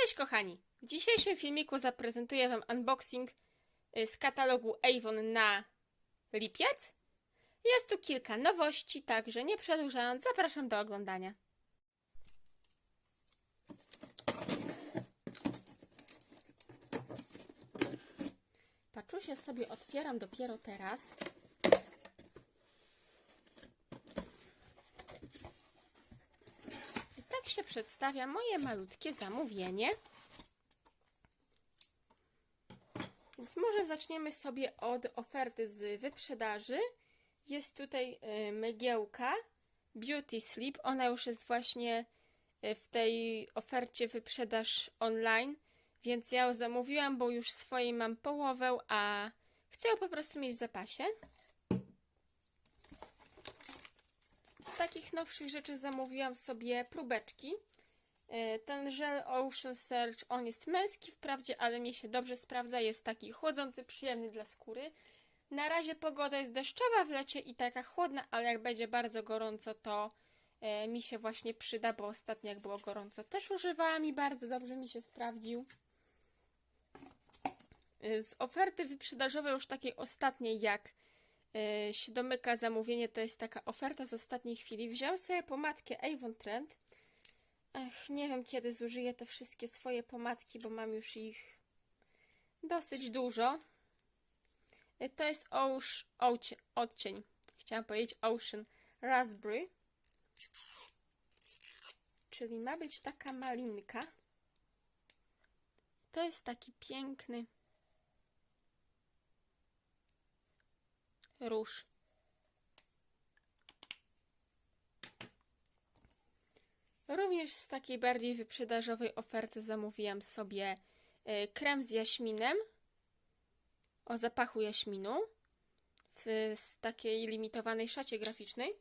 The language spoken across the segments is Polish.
Cześć kochani! W dzisiejszym filmiku zaprezentuję Wam unboxing y, z katalogu Avon na lipiec. Jest tu kilka nowości, także nie przedłużając, zapraszam do oglądania. Paczusię sobie otwieram dopiero teraz. I tak się przedstawia moje malutkie zamówienie. Więc może zaczniemy sobie od oferty z wyprzedaży. Jest tutaj y, mgiełka Beauty Sleep. Ona już jest właśnie y, w tej ofercie wyprzedaż online, więc ja ją zamówiłam, bo już swojej mam połowę, a chcę ją po prostu mieć w zapasie. Takich nowszych rzeczy zamówiłam sobie próbeczki. E, Ten żel Ocean Search, on jest męski wprawdzie, ale mnie się dobrze sprawdza. Jest taki chłodzący, przyjemny dla skóry. Na razie pogoda jest deszczowa w lecie i taka chłodna, ale jak będzie bardzo gorąco, to e, mi się właśnie przyda, bo ostatnio jak było gorąco też używałam i bardzo dobrze mi się sprawdził. E, Z oferty wyprzedażowej już takiej ostatniej, jak się domyka zamówienie, to jest taka oferta z ostatniej chwili. Wziąłem sobie pomadkę Avon Trend. Ech, nie wiem kiedy zużyję te wszystkie swoje pomadki, bo mam już ich dosyć dużo. Y, To jest Ocie- odcień, chciałam powiedzieć Ocean Raspberry, czyli ma być taka malinka. To jest taki piękny róż. Również z takiej bardziej wyprzedażowej oferty zamówiłam sobie y, krem z jaśminem o zapachu jaśminu z takiej limitowanej szacie graficznej.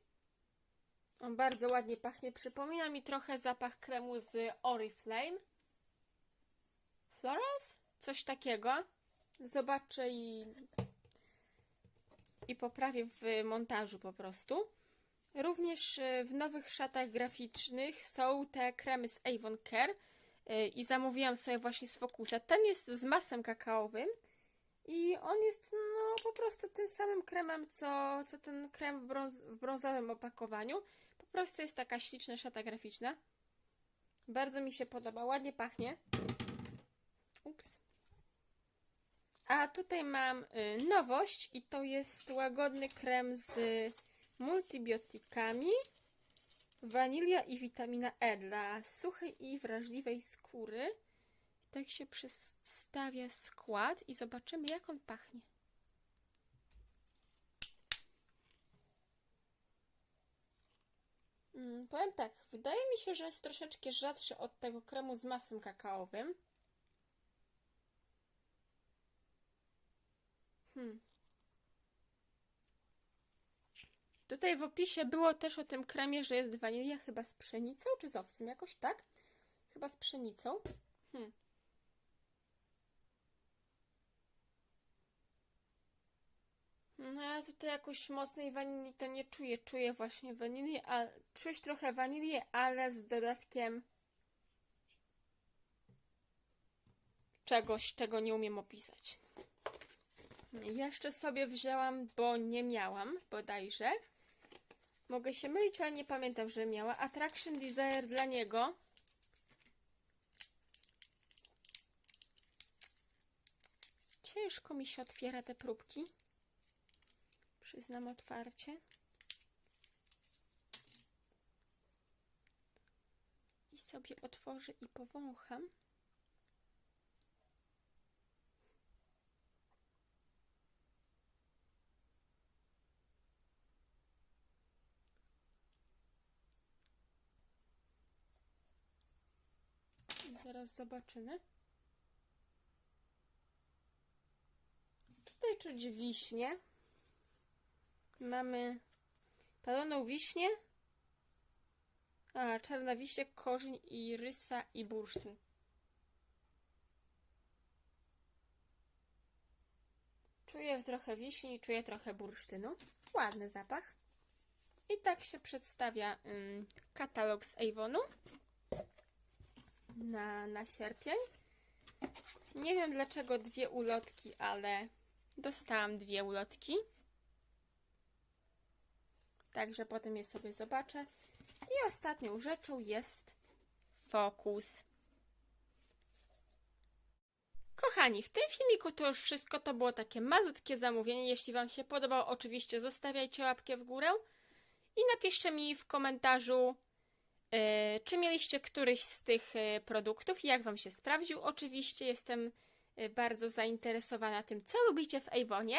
On bardzo ładnie pachnie. Przypomina mi trochę zapach kremu z Oriflame. Flores? Coś takiego. Zobaczę i, i poprawię w montażu po prostu. Również y, w nowych szatach graficznych są te kremy z Avon Care y, i zamówiłam sobie właśnie z Focusa. Ten jest z masem kakaowym i on jest no po prostu tym samym kremem, co, co ten krem w, brąz, w brązowym opakowaniu. Po prostu jest taka śliczna szata graficzna. Bardzo mi się podoba, ładnie pachnie. Ups. A tutaj mam y, nowość i to jest łagodny krem z multibiotykami, wanilia i witamina E dla suchej i wrażliwej skóry. Tak się przedstawia skład i zobaczymy jak on pachnie. Mm, powiem tak, wydaje mi się, że jest troszeczkę rzadszy od tego kremu z masłem kakaowym. Hmm. Tutaj w opisie było też o tym kremie, że jest wanilia chyba z pszenicą czy z owsem, jakoś tak? Chyba z pszenicą. Hmm. No ja tutaj jakoś mocnej wanilii to nie czuję. Czuję właśnie wanilię, a czuć trochę wanilię, ale z dodatkiem czegoś, czego nie umiem opisać. Jeszcze sobie wzięłam, bo nie miałam bodajże. Mogę się mylić, ale nie pamiętam, że miała. Attraction Desire dla niego. Ciężko mi się otwiera te próbki. Przyznam otwarcie. I sobie otworzę i powącham. Zaraz zobaczymy. Tutaj czuć wiśnie. Mamy paloną wiśnię. A, czarna wiśnia, korzeń i rysa i bursztyn. Czuję trochę wiśni i czuję trochę bursztynu. Ładny zapach. I tak się przedstawia ym, katalog z Avonu. Na, na sierpień. Nie wiem dlaczego dwie ulotki, ale dostałam dwie ulotki. Także potem je sobie zobaczę. I ostatnią rzeczą jest fokus. Kochani, w tym filmiku to już wszystko. To było takie malutkie zamówienie. Jeśli Wam się podobał, oczywiście zostawiajcie łapkę w górę i napiszcie mi w komentarzu, czy mieliście któryś z tych yy, produktów i jak Wam się sprawdził. Oczywiście jestem yy, bardzo zainteresowana tym, co lubicie w Avonie.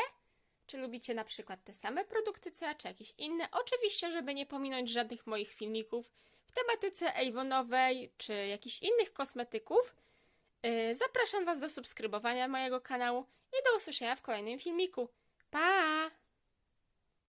Czy lubicie na przykład te same produkty co ja, czy jakieś inne? Oczywiście, żeby nie pominąć żadnych moich filmików w tematyce Avonowej, czy jakichś innych kosmetyków. Zapraszam Was do subskrybowania mojego kanału i do usłyszenia w kolejnym filmiku. Pa!